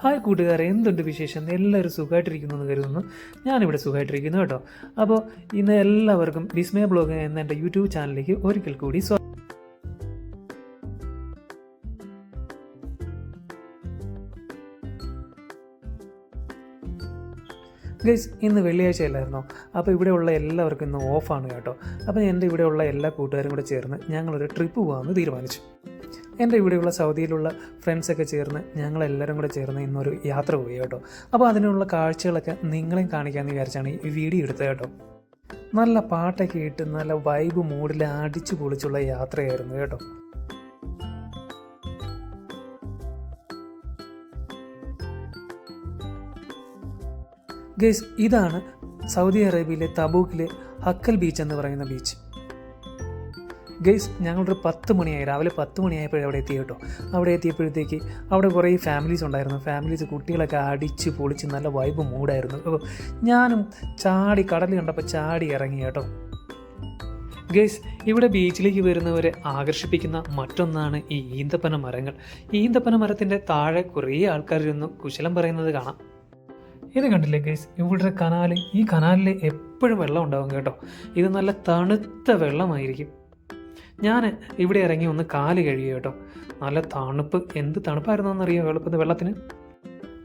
Hi കൂട്ടുകാരെ. എന്തുണ്ട് വിശേഷം? എല്ലാവരും സുഖമായിട്ടിരിക്കുന്നു എന്ന് കരുതുന്നു. ഞാനിവിടെ സുഖമായിട്ടിരിക്കുന്നു കേട്ടോ. അപ്പോൾ ഇന്ന് എല്ലാവർക്കും വിസ്മയ ബ്ലോഗ് എന്ന എന്റെ യൂട്യൂബ് ചാനലിലേക്ക് ഒരിക്കൽ കൂടി സ്വാഗതം ഗൈസ് ഇന്ന് വെള്ളിയാഴ്ച അല്ലായിരുന്നോ? അപ്പോൾ ഇവിടെയുള്ള എല്ലാവർക്കും ഇന്ന് ഓഫാണ് കേട്ടോ. അപ്പോൾ എന്റെ ഇവിടെയുള്ള എല്ലാ കൂട്ടുകാരും കൂടെ ചേർന്ന് ഞങ്ങളൊരു ട്രിപ്പ് പോകാമെന്ന് തീരുമാനിച്ചു. എന്റെ ഇവിടെയുള്ള സൗദിയിലുള്ള ഫ്രണ്ട്സൊക്കെ ചേർന്ന് ഞങ്ങളെല്ലാവരും കൂടെ ചേർന്ന് ഇന്നൊരു യാത്ര പോയി കേട്ടോ. അപ്പോൾ അതിനുള്ള കാഴ്ചകളൊക്കെ നിങ്ങളെയും കാണിക്കാമെന്ന് വിചാരിച്ചാണ് ഈ വീഡിയോ എടുത്തത് കേട്ടോ. നല്ല പാട്ടൊക്കെ ഇട്ട് നല്ല വൈബ് മൂഡിൽ അടിച്ചു പൊളിച്ചുള്ള യാത്രയായിരുന്നു കേട്ടോ. ഗൈസ് ഇതാണ് സൗദി അറേബ്യയിലെ തബൂക്കിലെ ഹക്കൽ ബീച്ച് എന്ന് പറയുന്ന ബീച്ച്. ഗൈസ് ഞങ്ങളൊരു പത്ത് മണിയായി. രാവിലെ പത്ത് മണിയായപ്പോഴേ അവിടെ എത്തി കേട്ടോ. അവിടെ എത്തിയപ്പോഴത്തേക്ക് അവിടെ കുറേ ഫാമിലീസ് ഉണ്ടായിരുന്നു. ഫാമിലീസ് കുട്ടികളൊക്കെ അടിച്ച് പൊളിച്ച് നല്ല വൈബ് മൂടായിരുന്നു അപ്പോൾ ഞാനും ചാടി കടൽ കണ്ടപ്പോൾ ചാടി ഇറങ്ങി കേട്ടോ. ഗൈസ് ഇവിടെ ബീച്ചിലേക്ക് വരുന്നവരെ ആകർഷിപ്പിക്കുന്ന മറ്റൊന്നാണ് ഈ ഈന്തപ്പന മരങ്ങൾ. ഈന്തപ്പന മരത്തിന്റെ താഴെ കുറേ ആൾക്കാരിരുന്ന് കുശലം പറയുന്നത് കാണാം. ഇത് കണ്ടില്ലേ ഗൈസ്? ഇവിടെ കനാല് ഈ കനാലിൽ എപ്പോഴും വെള്ളം ഉണ്ടാവും കേട്ടോ. ഇത് നല്ല തണുത്ത വെള്ളമായിരിക്കും. ഞാൻ ഇവിടെ ഇറങ്ങി ഒന്ന് കാൽ കഴുകി കേട്ടോ. നല്ല തണുപ്പ്. എന്ത് തണുപ്പായിരുന്നു എന്നറിയോ വെളുപ്പത്ത് വെള്ളത്തിന്?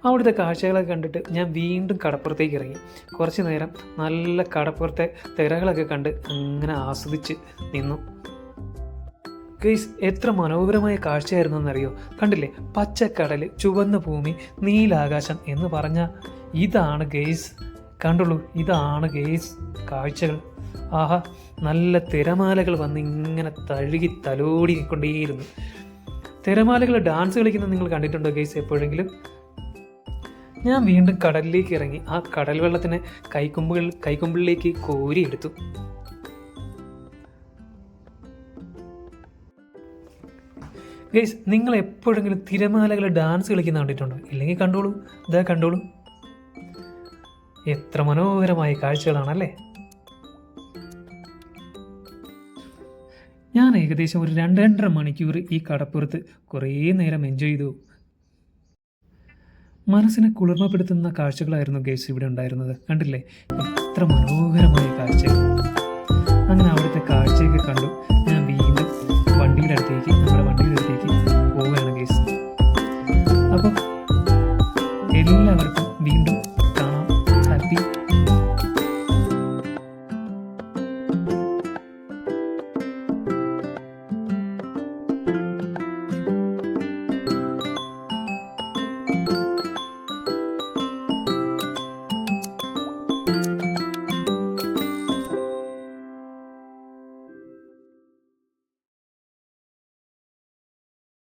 അവിടുത്തെ കാഴ്ചകളൊക്കെ കണ്ടിട്ട് ഞാൻ വീണ്ടും കടപ്പുറത്തേക്ക് ഇറങ്ങി. കുറച്ച് നേരം നല്ല കടപ്പുറത്തെ തിരകളൊക്കെ കണ്ട് അങ്ങനെ ആസ്വദിച്ച് നിന്നു. ഗൈസ് എത്ര മനോഹരമായ കാഴ്ചയായിരുന്നു എന്നറിയോ കണ്ടില്ലേ? പച്ചക്കടൽ ചുവന്ന ഭൂമി നീലാകാശം എന്ന് പറഞ്ഞ ഇതാണ് ഗെയ്സ്. കണ്ടുള്ളൂ ഇതാണ് ഗെയ്സ് കാഴ്ചകൾ. ആഹാ നല്ല തിരമാലകൾ വന്ന് ഇങ്ങനെ തഴുകി തലോടിക്കൊണ്ടേയിരുന്നു. തിരമാലകൾ ഡാൻസ് കളിക്കുന്നത് നിങ്ങൾ കണ്ടിട്ടുണ്ടോ ഗൈസ് എപ്പോഴെങ്കിലും? ഞാൻ വീണ്ടും കടലിലേക്ക് ഇറങ്ങി. ആ കടൽ വെള്ളത്തിനെ കൈക്കൊമ്പുകൾ കൈക്കൊമ്പിളിലേക്ക് കോരിയെടുത്തു. ഗൈസ് നിങ്ങൾ എപ്പോഴെങ്കിലും തിരമാലകൾ ഡാൻസ് കളിക്കുന്ന കണ്ടിട്ടുണ്ടോ? ഇല്ലെങ്കിൽ കണ്ടോളൂ. ഇതാ കണ്ടോളൂ. എത്ര മനോഹരമായ കാഴ്ചകളാണല്ലേ? ഞാൻ ഏകദേശം ഒരു രണ്ട് രണ്ടര മണിക്കൂർ ഈ കടപ്പുറത്ത് കുറേ നേരം എൻജോയ് ചെയ്തു. മനസ്സിനെ കുളിർമപ്പെടുത്തുന്ന കാഴ്ചകളായിരുന്നു ഗേസ് ഇവിടെ ഉണ്ടായിരുന്നത്. കണ്ടില്ലേ? എത്ര മനോഹരമായ കാഴ്ച അങ്ങനെ അവിടുത്തെ കാഴ്ചയൊക്കെ കണ്ടു.